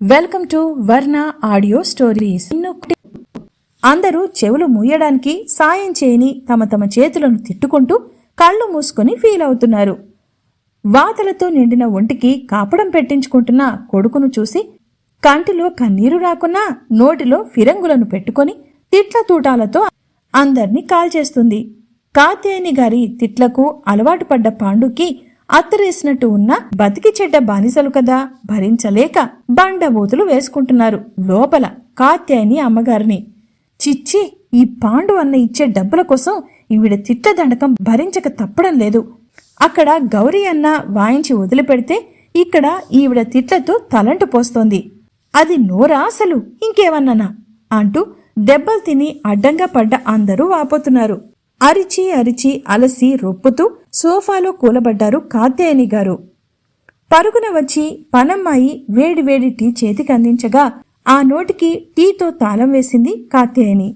Welcome to Varna audio stories. అందరూ చెవులు మూయడానికి సాయం చేయని తమ తమ చేతులను తిట్టుకుంటూ కళ్ళు మూసుకొని ఫీల్ అవుతున్నారు. వాతలతో నిండిన ఒంటికి కాపడం పెట్టించుకుంటున్న కొడుకును చూసి కంటిలో కన్నీరు రాకున్నా నోటిలో ఫిరంగులను పెట్టుకొని తిట్ల తూటాలతో అందర్నీ కాల్చేస్తుంది. కాత్యాయని గారి తిట్లకు అలవాటు పడ్డ పాండుకి అత్తరేసినట్టు ఉన్న బతికి చెడ్డ బానిసలు కదా భరించలేక బండబూతులు వేసుకుంటున్నారు లోపల కాత్యాయని అమ్మగారిని. చిచ్చి ఈ పాండు అన్న ఇచ్చే డబ్బుల కోసం ఈవిడ తిట్ల దండకం భరించక తప్పడం లేదు. అక్కడ గౌరీ అన్న వాయించి వదిలిపెడితే ఇక్కడ ఈవిడ తిట్లతో తలంటు పోస్తోంది. అది నోరా అసలు? ఇంకేమన్నానా? అంటూ దెబ్బలు తిని అడ్డంగా పడ్డ అందరూ వాపోతున్నారు. అరిచి అరిచి అలసి రొప్పుతూ సోఫాలో కూలబడ్డారు కాత్యాయని గారు. పరుగున వచ్చి పనమ్మాయి వేడివేడి టీ చేతికి అందించగా ఆ నోటికి టీతో తాళం వేసింది కాత్యాయని